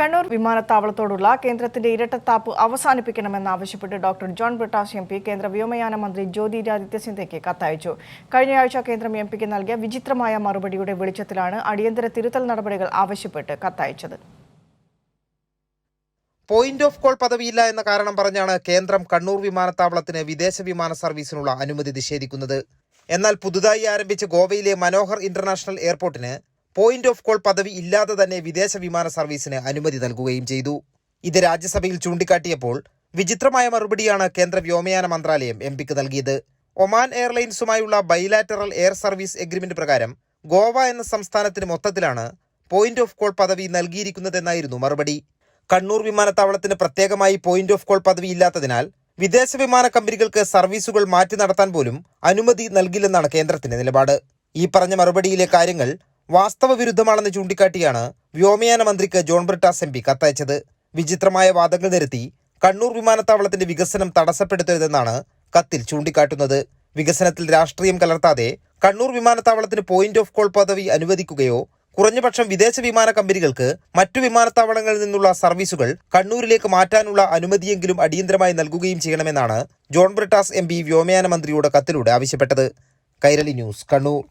കണ്ണൂർ വിമാനത്താവളത്തോടുള്ള കേന്ദ്രത്തിന്റെ ഇരട്ടത്താപ്പ് അവസാനിപ്പിക്കണമെന്നാവശ്യപ്പെട്ട് doctor John Brittas M P കേന്ദ്ര വ്യോമയാന മന്ത്രി ജ്യോതിരാദിത്യ സിന്ധ്യയ്ക്ക് കത്തയച്ചു. കഴിഞ്ഞയാഴ്ച കേന്ദ്രം എം പിക്ക് നൽകിയ വിചിത്രമായ മറുപടിയുടെ വെളിച്ചത്തിലാണ് അടിയന്തര തിരുത്തൽ നടപടികൾ ആവശ്യപ്പെട്ട് കത്തയച്ചത്. പോയിന്റ് ഓഫ് കോൾ പദവിയില്ല എന്ന കാരണം പറഞ്ഞാണ് കേന്ദ്രം കണ്ണൂർ വിമാനത്താവളത്തിന് വിദേശ വിമാന സർവീസിനുള്ള അനുമതി നിഷേധിക്കുന്നത്. എന്നാൽ പുതുതായി ആരംഭിച്ച ഗോവയിലെ മനോഹർ ഇന്റർനാഷണൽ എയർപോർട്ടിന് പോയിന്റ് ഓഫ് കോൾ പദവി ഇല്ലാതെ തന്നെ വിദേശ വിമാന സർവീസിന് അനുമതി നൽകുകയും ചെയ്തു. ഇത് രാജ്യസഭയിൽ ചൂണ്ടിക്കാട്ടിയപ്പോൾ വിചിത്രമായ മറുപടിയാണ് കേന്ദ്ര വ്യോമയാന മന്ത്രാലയം എം പിക്ക് നൽകിയത്. ഒമാൻ എയർലൈൻസുമായുള്ള ബൈലാറ്ററൽ എയർ സർവീസ് എഗ്രിമെന്റ് പ്രകാരം ഗോവ എന്ന സംസ്ഥാനത്തിന് മൊത്തത്തിലാണ് പോയിന്റ് ഓഫ് കോൾ പദവി നൽകിയിരിക്കുന്നതെന്നായിരുന്നു മറുപടി. കണ്ണൂർ വിമാനത്താവളത്തിന് പ്രത്യേകമായി പോയിന്റ് ഓഫ് കോൾ പദവി ഇല്ലാത്തതിനാൽ വിദേശ വിമാന കമ്പനികൾക്ക് സർവീസുകൾ മാറ്റി നടത്താൻ പോലും അനുമതി നൽകില്ലെന്നാണ് കേന്ദ്രത്തിന്റെ നിലപാട്. ഈ പറഞ്ഞ മറുപടിയിലെ കാര്യങ്ങൾ വാസ്തവ വിരുദ്ധമാണെന്ന് ചൂണ്ടിക്കാട്ടിയാണ് വ്യോമയാന മന്ത്രിക്ക് ജോൺ ബ്രിട്ടാസ് എം പി കത്തയച്ചത്. വിചിത്രമായ വാദങ്ങൾ നിരത്തി കണ്ണൂർ വിമാനത്താവളത്തിന്റെ വികസനം തടസ്സപ്പെടുത്തരുതെന്നാണ് കത്തിൽ ചൂണ്ടിക്കാട്ടുന്നത്. വികസനത്തിൽ രാഷ്ട്രീയം കലർത്താതെ കണ്ണൂർ വിമാനത്താവളത്തിന് പോയിന്റ് ഓഫ് കോൾ പദവി അനുവദിക്കുകയോ കുറഞ്ഞപക്ഷം വിദേശ വിമാന കമ്പനികൾക്ക് മറ്റു വിമാനത്താവളങ്ങളിൽ നിന്നുള്ള സർവീസുകൾ കണ്ണൂരിലേക്ക് മാറ്റാനുള്ള അനുമതിയെങ്കിലും അടിയന്തരമായി നൽകുകയും ചെയ്യണമെന്നാണ് ജോൺ ബ്രിട്ടാസ് എം വ്യോമയാന മന്ത്രിയുടെ കത്തിലൂടെ ആവശ്യപ്പെട്ടത്. കൈരളി ന്യൂസ് കണ്ണൂർ.